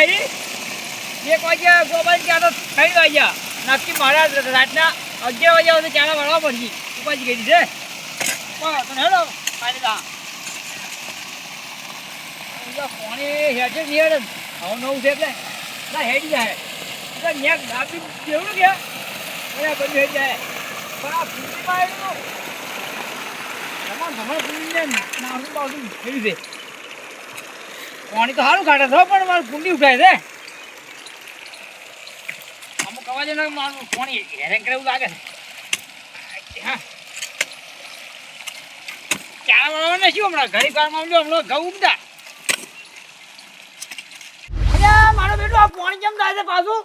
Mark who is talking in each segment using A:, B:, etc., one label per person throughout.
A: આવી એક વાગ્યા ગોપાલ ક્યાં તો ત્રણ વાગ્યા નક્કી મારા રાતના અગિયાર વાગ્યા સુધી ચાલા વળવા પડશે. ઉપાજી ગઈ છે હેડો તા પાણી હેઠે નહીં હવે નવું છે એટલે. ના હેડી જાય. એટલે ન્યા દાબી દેવડું કે? બધા બધું હેડી જાય. પણ આ આવ્યું તમારે ફૂટીને નાનું બાજુ થયું દે પાણી તો સારું કાઢે છે પણ મારું કુંડી ઉઠાય છે. અમુક અવાજ એનો મારું પાણી હેરેન કરે એવું લાગે છે. હા. ચાર વાળવાને શું હમણાં? ઘડી કારમાં આવ્યો હમણાં ઘઉં અરે, મારો બેટો, આ પાણી કેમ થાય છે પાછું?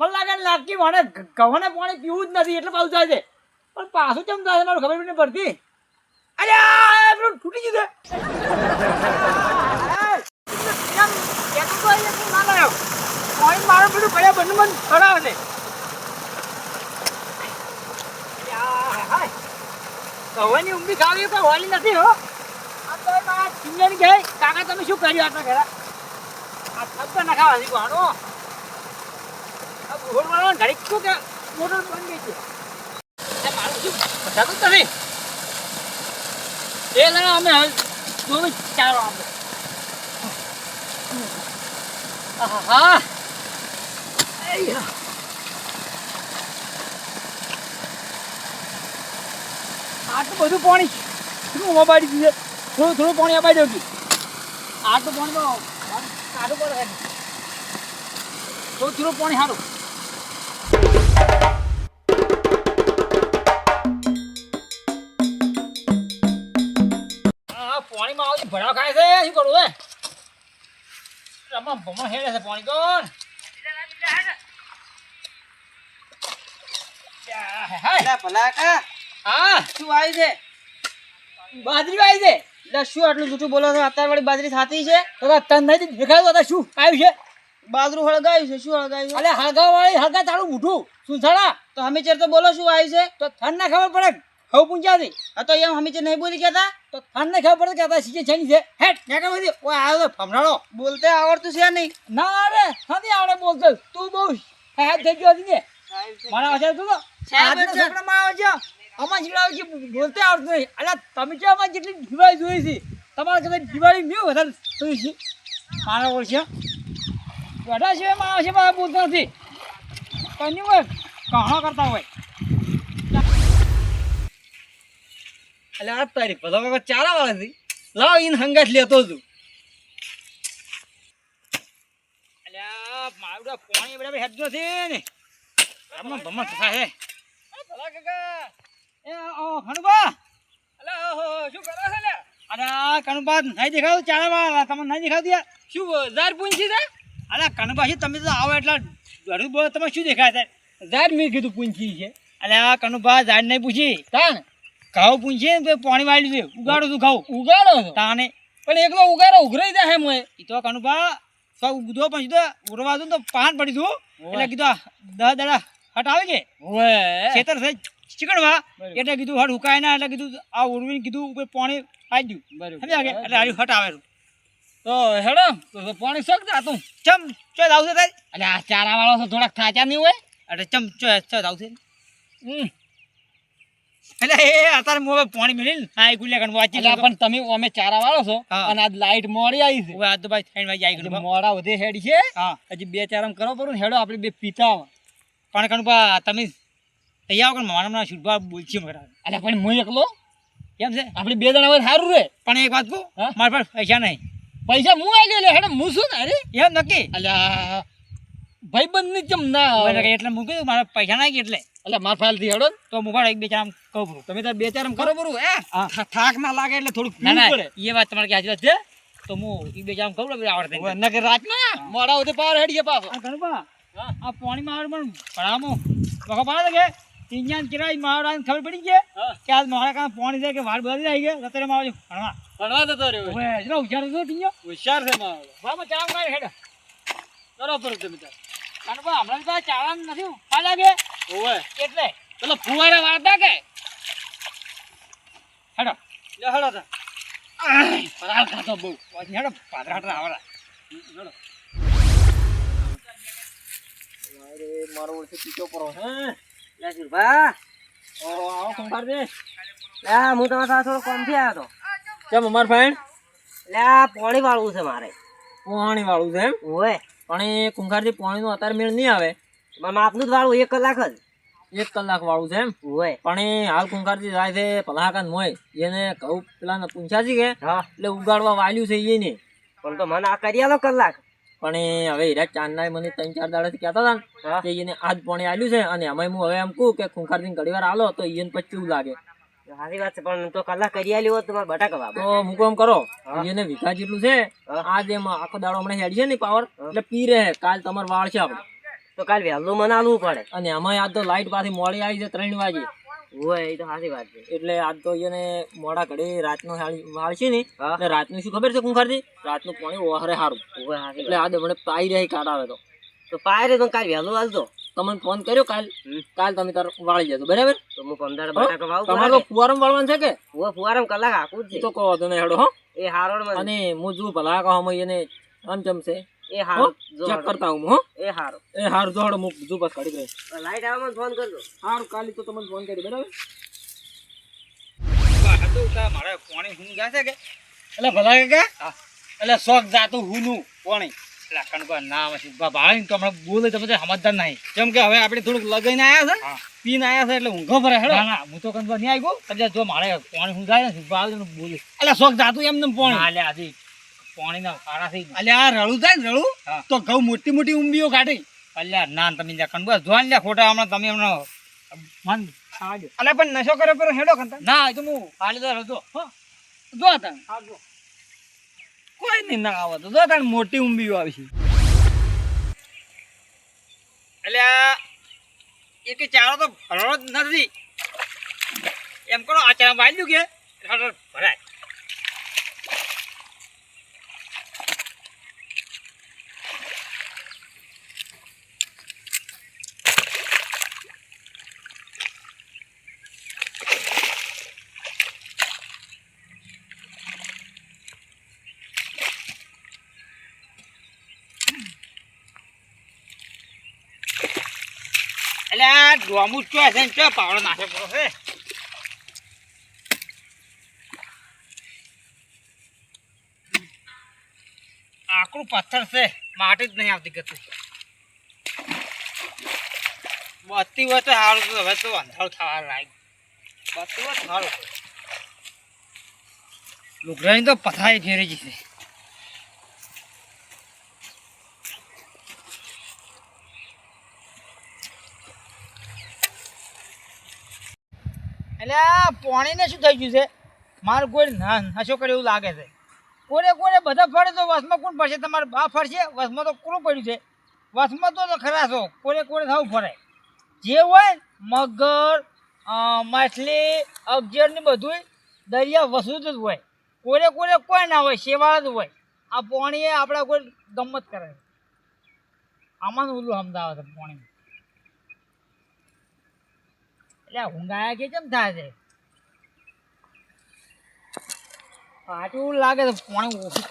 A: મને લાગે ને લાગતી મને ઘઉંને પાણી પીવું જ નથી, એટલે પાછું થાય છે. પણ પાછું કેમ થાય છે? મારું ખબર નહીં પડતી. અરે પેલું તૂટી ગયું છે. મારો પેલું પડ્યા મન ખરાબ છે. કવાની ઊંઘી ખાવી કોઈ હોલી નથી, હો. સિંગર ગઈ કાકા, તમે શું કર્યું આટલા આ થપ્પા ના ખાવા કોનો આ બોર વાળો ઘડી કે મોટર બંધ ગઈ છે. મારું શું જ નથી? એ લડા અમે હવે જોવી ચાલો આપણે આહા અయ్యా આટલું બધું પાણી શું અબાડી દીધું? થોડું થોડું પાણી અપાઈ દઉં આટલું પાણી સારું પડે થોડું થોડું પાણી સારું. રમા ભમો હેડે છે પાણી કોણ બાજરી આવી છે?
B: શું આટલું જૂઠું બોલો છો? અત્યારે વાળી બાજરી થાતી છે?
A: તો તન નહીં દેખાયું તો શું આવ્યું છે?
B: બાજરું હળગાવ્યું છે. શું હળગાવ્યું છે?
A: અલે હળગા વાળી હળગા તારું મૂઠું સુંસાડા
B: તો હમીચર તો બોલો શું આવ્યું છે?
A: તો થન ના ખબર પડે ખવ પૂંચાથી
B: આ તો એમ હમીચર નહીં બોલી કહેતા
A: તો? થન ને ખબર પડે કે આ સીજે છેની છે? હેટ ને કે બધી ઓય આવ્યો તો ફમરાળો
B: બોલતે આવડતું છે નહીં.
A: ના રે નથી આવડે બોલતો. તું બહુ હેટ થઈ ગયો હતી મારા વાંચા તું તો
B: સાહેબ છે.
A: છોકરામાં આવે અમાર જીવડાવે કે બોલતે આવડતું નહીં. અલા તમે જો અમાર જેટલી દિવાળી જોઈ છે? તમારે કદાચ દિવાળી મેં વધારે જોઈ છે. મારા ઓળશે બધા છે મારા છે મારા બોલતો નથી. કન્યું હોય કહા કરતા હોય.
B: એટલે આ તારી ભલો કાકા ચારા વાળા છે. લાવ ઈન હંગાત લેતો છું.
A: અલ્યા મારું પાણી બધા હેડજો છે ને. આમાં ભમણ થતા હે. ભલા કાકા. એ ઓ ઓહો શું કરો છો લે? અરે કણુબા નહીં વાળા તમને નહીં દેખાવ શું ઝાર પૂંછી છે અરે કણુબા તમે તો આવો એટલા ઘરું બોલો તમે શું દેખાય છે? ઝાર મેં કીધું પૂંછી છે. અરે આ કણુબા ઝાડ નહીં પૂછી. તાન ઘઉં પૂંછી ને પાણી વાળી છે. ઉગાડો તું ઘઉં ઉગાડો તાને. પણ એકલો ઉગાડો ઉઘરાઈ જાય હે મોય ઈ તો કનુભા તો ઉગદો પણ તો ઉરવા તો પાન પડી તું એટલે કીધું આ દહ દડા હટાવે કે? ખેતર છે ચીકણવા એટલે કીધું હટ હુકાય ના એટલે કીધું આ ઉરવીને કીધું ઉપર પાણી આવી ગયું. સમજ્યા કે? એટલે હારી હટ આવે તો હેડો તો પાણી શોખ જાતું ચમ ચો આવશે તારી? એટલે આ ચારા વાળો તો થોડાક થાચા નહીં હોય? એટલે ચમ ચો ચો આવશે હમ. એટલે એ અત્યારે પાણી હા વાંચી
C: એટલે પણ તમે અમે ચારા વાળો છો અને આજ લાઈટ મોડી આવી છે.
A: હવે તો ભાઈ ત્રણ વાગે આવી ગયું
C: મોડા વધે હેડી છે. હજી બે ચારામ કરો પડું ને હેડો આપણે બે પીતા.
A: પણ તમે તૈયાર કરો મારા શુભા બોલছি મરા.
C: એટલે પણ હું એકલો?
A: કેમ છે?
C: આપણે બે જણા હોય સારું રે.
A: પણ એક વાત કહું મારા પાસે પૈસા નહીં.
C: પૈસા હું આવી લે હેડો હું શું ને અરે
A: એમ નક્કી?
C: એટલે ભાઈબંધની ચમ ના
A: એટલે મૂકી મારા પૈસા નાખી એટલે.
C: એટલે માર ફાઇલથી હેડો ને.
A: તો મુકાડો એક બે ચાર આમ કહું
C: તમે તાર બે ચારામ કરો પડું એ થાક ના લાગે એટલે થોડુંક
A: ના ના એ વાત તમારી હાજર છે? તો હું એક બે ચાર આમ કહું પડે આવડે
C: નકર રાત ના મોડા વધે પાર હેડીએ પાછો.
A: આ ગણપા આ પાણીમાં આવડે પણ ભણામો. વખો પાડે કે? ઇન્જન કિરાય માવડા ખબર પડી છે?
C: હા.
A: કે આજ મારા કામ પાણી છે કે વાળ બધી આવી ગયા રતરે માં આવજો ભણવા.
C: ભણવા જતો રહ્યો
A: હવે જરા હુશાર તો ટીંજો
C: હોશિયાર છે મારો.
A: બાબા ચામ કાઢ હેડ.
C: કરો પર તમે તાર
A: ગણપા હમણાં તો ચાળા નથી ઊભા લાગે
C: ઓવે
A: એટલે.
C: પેલો ફુવારા વાળતા કે?
A: હેડો.
C: લે હેડો તાર
A: પરાળ ખાતો બહુ. પછી હેડો પાદરાટ આવડા.
C: હેડો.
B: અરે મારો ઓળખી પીછો પડો હે
D: લે સુરભા
B: ઓ આવો
D: લે હું તમારા સાથે થોડો કોમથી આવ્યો હતો.
B: કેમ અમાર ફ્રેન્ડ
D: લે પાણી વાળવું છે મારે.
B: પાણી વાળું છે એમ?
D: ઓય.
B: પણ એ કુંભારજી પાણીનો અત્યારે મેળ નહીં આવે.
D: માપનું જ વાળું એક કલાક જ.
B: એક કલાક વાળું છે એમ?
D: હોય.
B: પણ એ હાલ કુંભારજી જાય છે પલાકાન મોય એને કહું પેલા પૂંછાજી કે એટલે ઉગાડવા વાલ્યું છે એને.
D: પણ તો મને આ કરી આલો કલાક.
B: પણ એ હવે હીરા ચાંદના મને ત્રણ ચાર દાડાથી કહેતા હતા ને કે એને આજ પાણી આલ્યું છે અને એમાં હું હવે એમ કહું કે ખુંખારજી ઘડી વાર આલો તો એને પચવું લાગે.
D: સારી વાત છે પણ તો કલાક કરી આલી હોત તો મારે બટાકા વાવ
B: તો એમ કરો
D: હા.
B: એને વીઘા જેટલું છે
D: હા.
B: આજ એમ આખો દાડો હમણાં હેડ છે ને પાવર એટલે પી રહે કાલ તમારે વાળ છે આપણે.
D: તો કાલ વહેલું મને આલવું પડે.
B: અને એમાં આજ તો લાઈટ પાછી મોડી આવી છે ત્રણ વાગે.
D: ઓય એ તો વાત છે.
B: એટલે આજ તો એને મોડા ઘડે રાતનો વાળ ને એટલે રાતનું શું ખબર છે કુંખારજી? રાતનું પાણી ઓહરે સારું એટલે આજે મને પાઈ રહી કાઢ આવે તો.
D: તો પાયરે તો કાલ વહેલું આલતો
B: તમને ફોન કર્યો કાલ? કાલ તમે તાર વાળી જતો બરાબર?
D: તો હું પંદર બટાકા વાવું
B: તમારે ફુવારમ વાળવાનું છે કે?
D: ફુવારામ કલાક આખું જ
B: તો કહો તને હેડો હો.
D: એ હારોડ
B: અને હું જો ભલા કહો એને આમ છે?
D: એ હારો
B: ચેક કરતા હું હો.
D: એ હારો.
B: એ હાર જોડો હું જુ બસ કાઢી ગઈ
D: લાઈટ આવે મને ફોન કરજો.
B: હારું કાલે તો તમને ફોન કરી બરાબર?
A: બહાદુર તા મારે પાણી હું. ગયા છે કે એટલે ભલા કે એટલે શોખ જાતું હુનું પાણી. એટલે કણકો ના બા ભાળી તો હમણાં બોલે તો બધા સમજદાર નહીં. કેમ કે હવે આપણે થોડુંક લગાઈને આવ્યા છે પીને આવ્યા છે એટલે ઊંઘો ભરે હેડો. ના ના હું તો કંદવા નહીં આવી ગયો કદાચ જો મારે પાણી હું જાય ને બાલ. બોલે એટલે શોખ જાતું એમને પાણી. હાલે આજે પાણી ના થઈ એટલે આ રળું થાય ને રળું? તો ઘઉં મોટી મોટી ઉંબીઓ કાઢી. અલ્યા ના તમે બસ જોવા લ્યા ખોટા હમણાં તમે હમણાં મન અલ્યા પણ નશો કર્યો પર હેડો કરતા ના તો હું હાલી દો. હતો જો તા કોઈ નહીં ના આવે તો જો તાણ મોટી ઉંબીઓ આવી છે એટલે એક ચારો તો ભરવાનો જ નથી. એમ કરો આ ચારા વાળ્યું કે? ભરાય એટલે આ ડોમું ચો છે ને, ચો પાવડો નાખે પડો છે આકરું પથ્થર છે, માટી જ નહીં આવતી કતું બત્તી હોય તો સારું તો હવે તો અંધારું થવા લાગ બત્તી હોય સારું લુગરાની તો પથારી ફેરી જશે એટલે આ પાણીને શું થઈ ગયું છે? મારું કોઈ નશો કરે એવું લાગે છે. કોરે કોરે બધા ફરે તો વસમાં કોણ ફરશે? તમારે બા ફરશે? વસમાં તો કોણ પડ્યું છે? વસમાં તો ખરા છો. કોરે કોરે થવું ફરે. જે હોય મગર માછલી, અગજર ને બધું દરિયા વસૂત જ હોય. કોરે કોરે કોઈ ના હોય સેવાળ જ હોય. આ પાણી આપણા કોઈ ગમત કરે આમાં ઓલું સમજાવે છે પાણી. એટલે ઊંઘાયા કે કેમ થાય છે પાછું એવું લાગે છે પાણી ઓછું.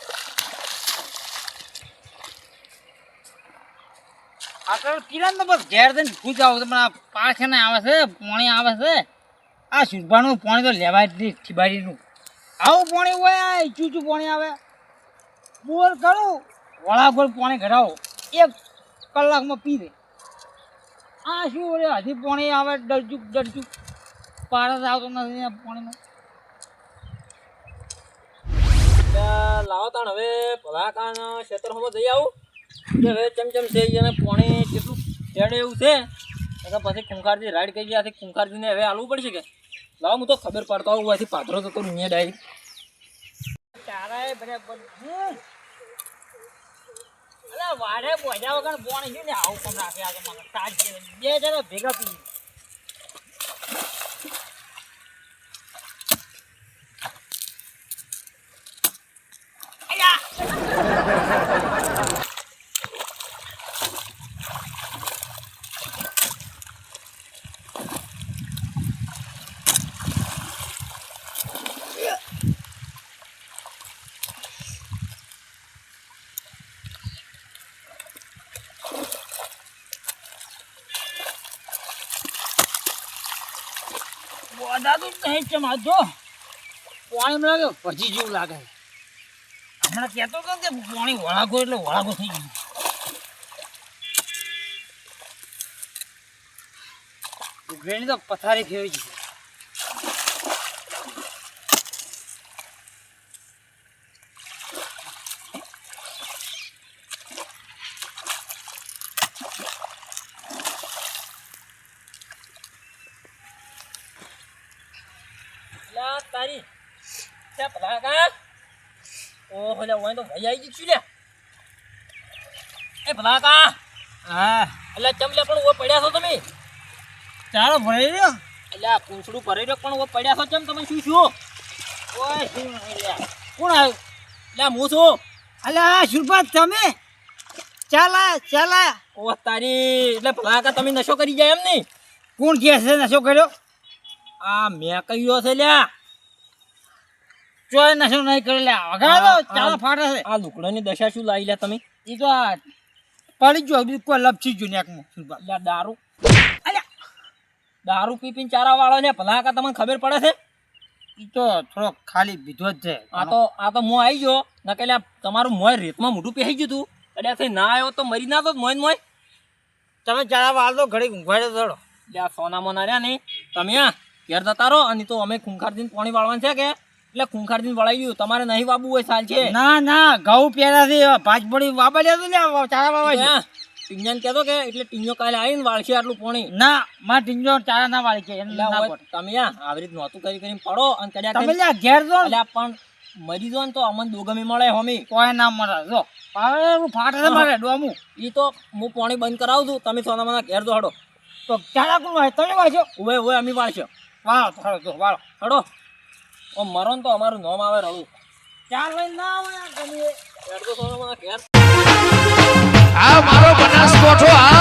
A: આગળ કિરણ તો બસ ઘેર થઈને ભૂજ આવો પણ આ પાછળ ને આવે છે, પાણી આવે છે. આ સુરભાનું પાણી તો લેવાય જ નહીં, ખીબારીનું. આવું પાણી હોય, આ ચૂચું પાણી આવે. બોર કરું વળા ગોળ પાણી ઘડાવો એક કલાકમાં પી દે. આ શું ઓલે હજી પાણી આવે ડરજુક ડરચુક. પારસ આવતો નથી આ પાણીનો.
B: લાવો તાણ હવે ભલાકાન ક્ષેત્રમાં જઈ આવું. હવે ચમ ચમ છે અને પાણી કેટલું ચડે એવું છે. એટલે પછી કુંખારજી રાઈડ કરી ગયા કુંખારજીને હવે હાલવું પડશે કે? લાવો હું તો ખબર પડતો આવું હોયથી પાથરો તો મેં ડાયરેક્ટ.
A: તારા બધા હમ. વાડે બોજા વગર પાણી છે ને આવું કમ રાખે આ તો મને તાજ. બે જરા ભેગા પી જ નહીં છે માર પાણી લાગે ભજી જેવું લાગે. હમણાં કહેતો હતો કે પાણી વળાગો એટલે વળાગો થઈ ગયું. ઉઘરેણી તો પથારી ફેરવી છે
B: લા તારી ત્યાં ભલા કા ઓહો લે ઓય તો ભાઈ આવી ગયું લે એ ભલા કા
A: હા
B: એટલે ચમ પણ ઓ પડ્યા છો તમે
A: ચાલો ભરાઈ રહ્યો
B: એટલે આ પૂંછડું ભરી રહ્યો પણ ઓ પડ્યા છો ચમ તમે શું શું
A: ઓય શું લ્યા. કોણ આવ્યું
B: એટલે હું છું
A: અલ્યા સુરપાત તમે ચાલા ચાલા
B: ઓ તારી એટલે ભલા કા તમે નશો કરી જાય એમ નહીં
A: કોણ કે છે નશો કર્યો
B: આ મેં કહ્યું છે લ્યા
A: ચોય નશો નહીં કરે વગાડો ચાલો ફાટે છે.
B: આ લુકડાની દશા શું લાવી લે તમે?
A: એ તો આ પડી ગયો બીજું કોઈ લપસી ગયું નેકમાં સુરપાત
B: દારૂ. દારૂ પી પીને ચારા વાળો ને ભલા કા તમને ખબર પડે છે?
A: એ તો થોડો ખાલી બીધો જ છે.
B: આ તો આ તો મોં આવી ગયો. ન કે તમારું મોય રેતમાં મોઢું પહેરી ગયું તું. થઈ ના આવ્યો તો મરી ના તો મોય મોય
A: તમે ચારા વાળ ઘડી ઊંઘવાડે થોડો
B: ત્યાં સોના મોના રહ્યા નહીં તમે આ ઘેર જતા રહો. અને તો અમે ખૂંખારજીને પાણી વાળવાનું છે કે? એટલે ખૂંખારજીને વળાઈ ગયું. તમારે નહીં વાબુ હોય સાલ છે.
A: ના ના ઘઉં છે ભાજ પડી વાપર્યા તો લ્યા ચાલા વાવા
B: ટીંજાને કહેતો કે એટલે ટીંજો કાલે આવીને વાળશે આટલું પોણી.
A: ના માં ટીંજો ચારા ના વાળી પડે.
B: તમે આવી રીત નહોતું કરી કરીને પડો અને કદાચ
A: તમે ઘેર
B: જો પણ મરી જો ને તો અમને દોગમે મળે હોમી.
A: કોઈ ના મળે. જો હું ફાટે મારે ડોમું.
B: એ તો હું પોણી બંધ કરાવું છું. તમે સોના મને ઘેર દો હડો.
A: તો ચારા કોણ હોય તમે વાંચો
B: ઉવે ઉવે અમે વાળશો.
A: વાળો હડો વાળો.
B: હડો. ઓ મરો તો અમારું નોમ આવે રડું
A: ચાર લઈને ના આવે આ ગમે એ.
B: ઘેર તો સોના મને ઘેર
E: આ મારો બનાસકોઠો આ